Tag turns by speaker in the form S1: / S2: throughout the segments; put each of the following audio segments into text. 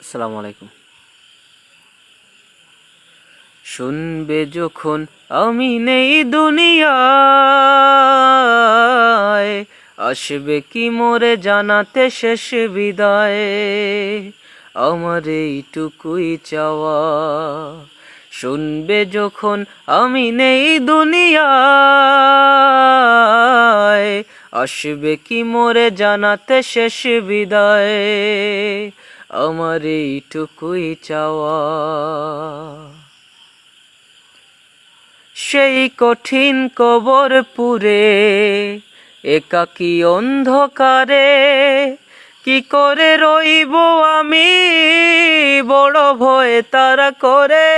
S1: আসসালামু আলাইকুম শুনবে যখন আমি নেই দুনিয়ায়, আসবে কি মোরে জানাতে শেষ বিদায়? আমার এইটুকুই চাওয়া। শুনবে যখন আমি নেই দুনিয়ায়, আসবে কি মোরে জানাতে শেষ বিদায়? আমার এইটুকুই চাওয়া। সেই কঠিন কবর পুরে, একাকী অন্ধকারে কি করে রইব আমি? বড় ভয়ে তারা করে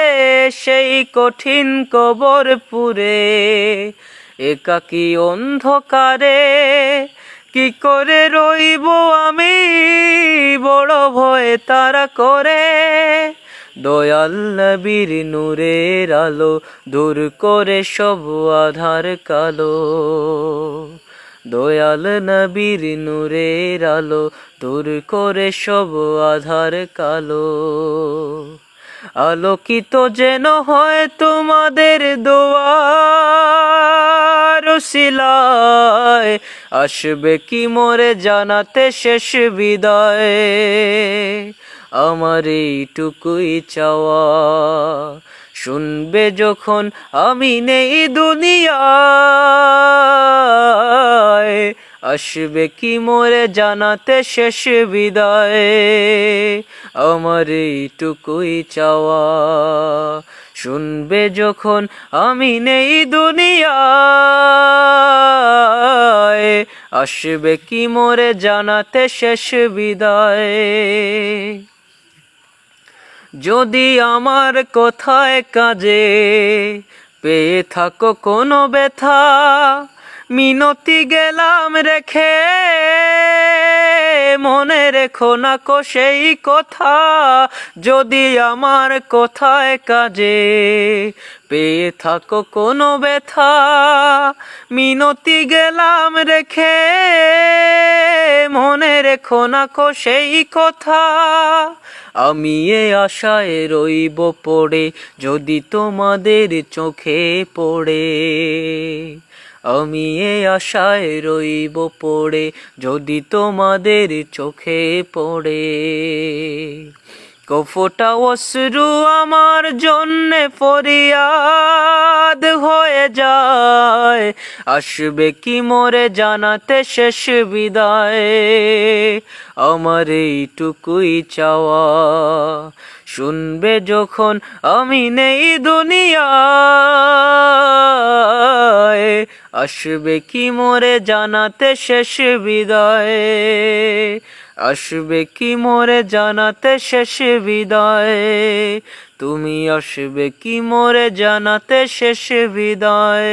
S1: সেই কঠিন কবর পুরে, একাকী অন্ধকারে কি করে রইব আমি? বড় ভয়ে তারা করে। দয়াল নবীর নূরের আলো দূর করে সব আধার কালো। দয়াল নবীর নূরের আলো দূর করে সব আধার কালো। আলোকিত যেন হয় তোমাদের দোয়ার শিলায় আসবে কি মোরে জানাতে শেষ বিদায়? আমার এইটুকুই চাওয়া। শুনবে যখন আমি নেই দুনিয়ায়, আসবে কি মোরে জানাতে শেষ বিদায়? আমার এইটুকুই চাওয়া। শুনবে যখন আমি নেই দুনিয়ায়, আসবে কি মোরে জানাতে শেষ বিদায়? যদি আমার কথায় কাজে পেয়ে থাকো কোনো ব্যথা, মিনতি গেলাম রেখে মনে রেখো না কো সেই কথা। যদি আমার কথায় কাজে পেয়ে থাকো কোনো ব্যথা, মিনতি গেলাম রেখে মনে রেখো না কো সেই কথা। আমি এ আশায় রইব পড়ে, যদি তোমাদের চোখে পড়ে। আমি এ আশায় রইব পড়ে, যদি তোমাদের চোখে পড়ে। কফোটা অশ্রু আমার জন্যে ফরিয়াদ হয়ে যায়, আসবে কি মোরে জানাতে শেষ বিদায়। আমার এইটুকুই চাওয়া, শুনবে যখন আমি নেই দুনিয়ায়। আসবে কি মোরে জানাতে শেষ বিদায়? আসবে কি মোরে জানাতে শেষ বিদায়? তুমি আসবে কি মোরে জানাতে শেষ বিদায়?